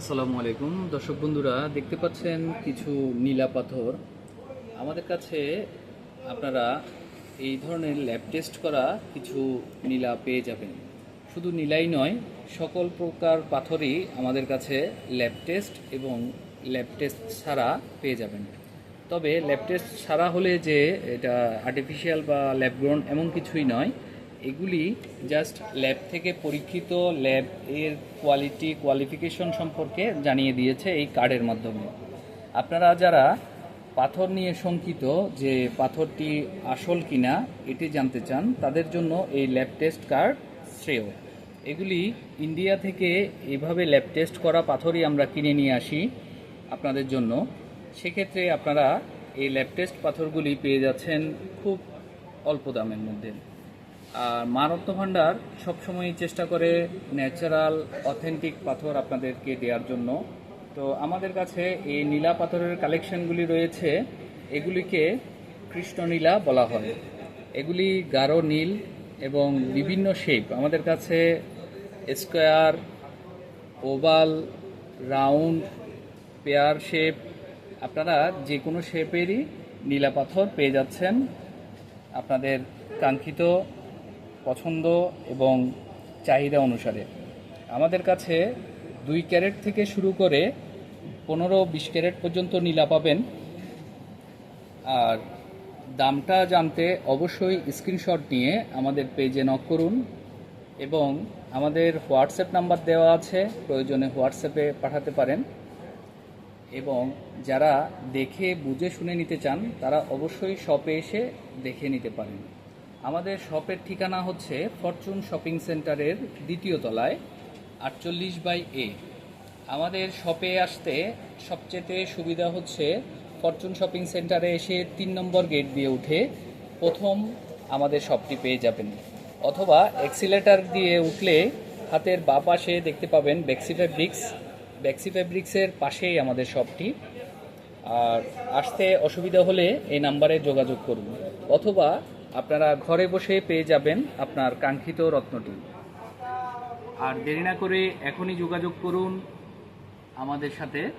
আসসালামু আলাইকুম। দর্শক বন্ধুরা, দেখতে পাচ্ছেন কিছু নীলা পাথর। আমাদের কাছে আপনারা এই ধরনের ল্যাব টেস্ট করা কিছু নীলা পেয়ে যাবেন। শুধু নীলাই নয়, সকল প্রকার পাথরই আমাদের কাছে ল্যাব টেস্ট এবং ল্যাব টেস্ট ছাড়া পেয়ে যাবেন। তবে ল্যাব টেস্ট ছাড়া হলে যে এটা আর্টিফিশিয়াল বা ল্যাব এমন কিছুই নয় এগুলি জাস্ট ল্যাব থেকে পরীক্ষিত ল্যাব এর কোয়ালিটি কোয়ালিফিকেশন সম্পর্কে জানিয়ে দিয়েছে এই কার্ডের মাধ্যমে। আপনারা যারা পাথর নিয়ে শঙ্কিত যে পাথরটি আসল কিনা, এটি জানতে চান, তাদের জন্য এই ল্যাব টেস্ট কার্ড শ্রেয়। এগুলি ইন্ডিয়া থেকে এভাবে ল্যাব টেস্ট করা পাথরই আমরা কিনে নিয়ে আসি আপনাদের জন্য। সেক্ষেত্রে আপনারা এই ল্যাব টেস্ট পাথরগুলি পেয়ে যাচ্ছেন খুব অল্প দামের মধ্যে। আর মারত্ন ভাণ্ডার সবসময় চেষ্টা করে ন্যাচারাল, অথেন্টিক পাথর আপনাদেরকে দেওয়ার জন্য। তো আমাদের কাছে এই নীলা পাথরের কালেকশনগুলি রয়েছে। এগুলিকে কৃষ্ণনীলা বলা হয়। এগুলি গাঢ় নীল এবং বিভিন্ন শেপ আমাদের কাছে square oval round pear shape আপনারা যে কোনো শেপেরই নীলা পাথর পেয়ে যাচ্ছেন। আপনাদের কাঙ্ক্ষিত পছন্দ এবং চাহিদা অনুসারে। আমাদের কাছে দুই ক্যারেট থেকে শুরু করে পনেরো, বিশ ক্যারেট পর্যন্ত নীলা পাবেন। আর দামটা জানতে অবশ্যই স্ক্রিনশট নিয়ে আমাদের পেজে নক করুন এবং আমাদের হোয়াটসঅ্যাপ নাম্বার দেওয়া আছে, প্রয়োজনে হোয়াটসঅ্যাপে পাঠাতে পারেন। এবং যারা দেখে, বুঝে, শুনে নিতে চান, তারা অবশ্যই শপে এসে দেখে নিতে পারেন। আমাদের শপের ঠিকানা হচ্ছে ফরচুন শপিং সেন্টারের দ্বিতীয় তলায়, আটচল্লিশ বাই এ। আমাদের শপে আসতে সবচেয়ে সুবিধা হচ্ছে ফরচুন শপিং সেন্টারে এসে তিন নম্বর গেট দিয়ে উঠে প্রথম আমাদের শপটি পেয়ে যাবেন। অথবা এক্সিলেটার দিয়ে উঠলে হাতের বা পাশে দেখতে পাবেন ব্যাক্সি ফ্যাব্রিক্স ব্যাক্সি ফ্যাব্রিক্সের পাশেই আমাদের শপটি। আর আসতে অসুবিধা হলে এই নাম্বারে যোগাযোগ করুন। অথবা আপনারা ঘরে বসে পেয়ে যাবেন আপনার কাঙ্ক্ষিত রত্নটি। আর দেরি না করে এখনই যোগাযোগ করুন আমাদের সাথে।